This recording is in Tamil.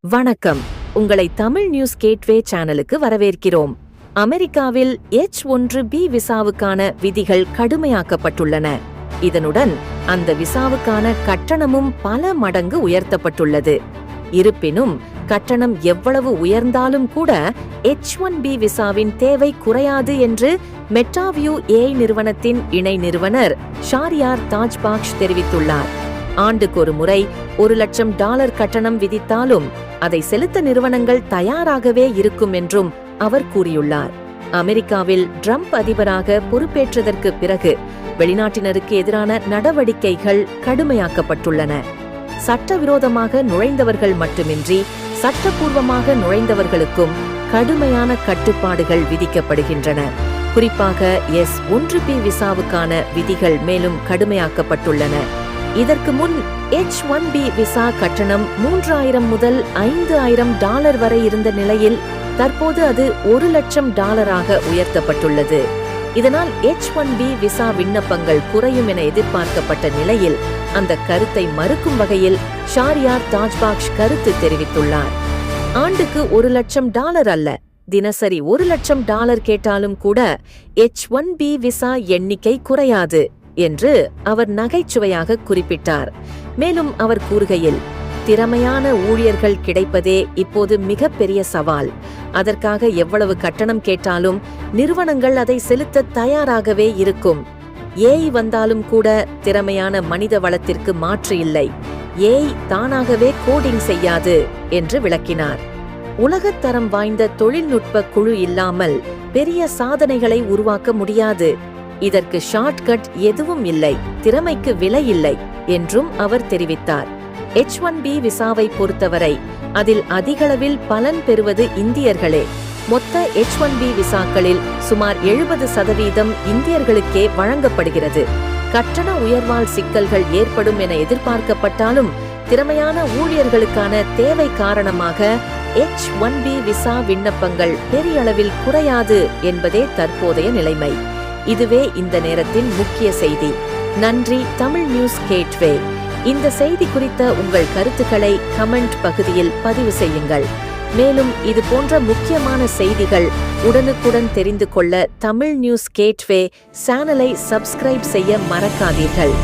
வணக்கம். உங்களை தமிழ் நியூஸ் கேட்வே சேனலுக்கு வரவேற்கிறோம். அமெரிக்காவில் எச் ஒன்று பி விசாவுக்கான விதிகள் கடுமையாக்கப்பட்டுள்ளன. இதனுடன் அந்த விசாவுக்கான கட்டணமும் பல மடங்கு உயர்த்தப்பட்டுள்ளது. இருப்பினும் கட்டணம் எவ்வளவு உயர்ந்தாலும் கூட எச் ஒன் பி விசாவின் தேவை குறையாது என்று மெட்டாவியூ ஏஐ நிறுவனத்தின் இணை நிறுவனர் ஷாரியார் தாஜ்பாக்ஷ் தெரிவித்துள்ளார். ஆண்டுக்கு ஒரு முறை ஒரு லட்சம் டாலர் கட்டணம் விதித்தாலும் அதை செலுத்த நிறுவனங்கள் தயாராகவே இருக்கும் என்றும் அவர் கூறியுள்ளார். அமெரிக்காவில் ட்ரம்ப் அதிபராக பொறுப்பேற்றதற்கு பிறகு வெளிநாட்டினருக்கு எதிரான நடவடிக்கைகள் கடுமையாக்கப்பட்டுள்ளன. சட்டவிரோதமாக நுழைந்தவர்கள் மட்டுமின்றி சட்டப்பூர்வமாக நுழைந்தவர்களுக்கும் கடுமையான கட்டுப்பாடுகள் விதிக்கப்படுகின்றன. குறிப்பாக எஸ் ஒன்று பி விசாவுக்கான விதிகள் மேலும் கடுமையாக்கப்பட்டுள்ளன. இதற்கு முன் எச் ஒன் பி விசா கட்டணம் மூன்றாயிரம் முதல் ஐந்து ஆயிரம் டாலர் வரை இருந்த நிலையில் தற்போது அது ஒரு லட்சம் டாலராக உயர்த்தப்பட்டுள்ளது. இதனால் எச் ஒன் பி விசா விண்ணப்பங்கள் குறையும் என எதிர்பார்க்கப்பட்ட நிலையில் அந்த கருத்தை மறுக்கும் வகையில் ஷாரியார் தாஜ்பாக்ஷ் கருத்து தெரிவித்துள்ளார். ஆண்டுக்கு ஒரு லட்சம் டாலர் அல்ல தினசரி ஒரு லட்சம் டாலர் கேட்டாலும் கூட எச் ஒன் பி விசா எண்ணிக்கை குறையாது. என்று அவர் நகைச்சுவையாக குறிப்பிட்டார். மேலும் அவர் கூறுகையில் திறமையான ஊழியர்கள் கிடைப்பதே இப்போது மிகப்பெரிய சவால். அதற்காக எவ்வளவு கட்டணம் கேட்டாலும் நிறுவனங்கள் அதை செலுத்த தயாராகவே இருக்கும். ஏய் வந்தாலும் கூட திறமையான மனித வளத்திற்கு மாற்று இல்லை. ஏய் தானாகவே கோடிங் செய்யாது என்று விளக்கினார். உலகத்தரம் வாய்ந்த தொழில்நுட்ப குழு இல்லாமல் பெரிய சாதனைகளை உருவாக்க முடியாது. இதற்கு ஷார்ட்கட் எதுவும் இல்லை திறமைக்கு விலை இல்லை என்றும் அவர் தெரிவித்தார். எச் ஒன் பி விசாவை பொறுத்தவரை அதில் அதிகளவில் பலன் பெறுவது இந்தியர்களே. மொத்த எச் ஒன் பி விசாக்களில் சுமார் எழுபது சதவீதம் இந்தியர்களுக்கே வழங்கப்படுகிறது. கட்டண உயர்வால் சிக்கல்கள் ஏற்படும் என எதிர்பார்க்கப்பட்டாலும் திறமையான ஊழியர்களுக்கான தேவை காரணமாக எச் ஒன் பி விசா விண்ணப்பங்கள் பெரிய அளவில் குறையாது என்பதே தற்போதைய நிலைமை. இதுவே இந்த நேரத்தின் முக்கிய செய்தி. நன்றி தமிழ் நியூஸ் கேட்வே. இந்த செய்தி குறித்த உங்கள் கருத்துக்களை கமெண்ட் பகுதியில் பதிவு செய்யுங்கள். மேலும் இது போன்ற முக்கியமான செய்திகள் உடனுக்குடன் தெரிந்து கொள்ள தமிழ் நியூஸ் கேட்வே சேனலை சப்ஸ்கிரைப் செய்ய மறக்காதீர்கள்.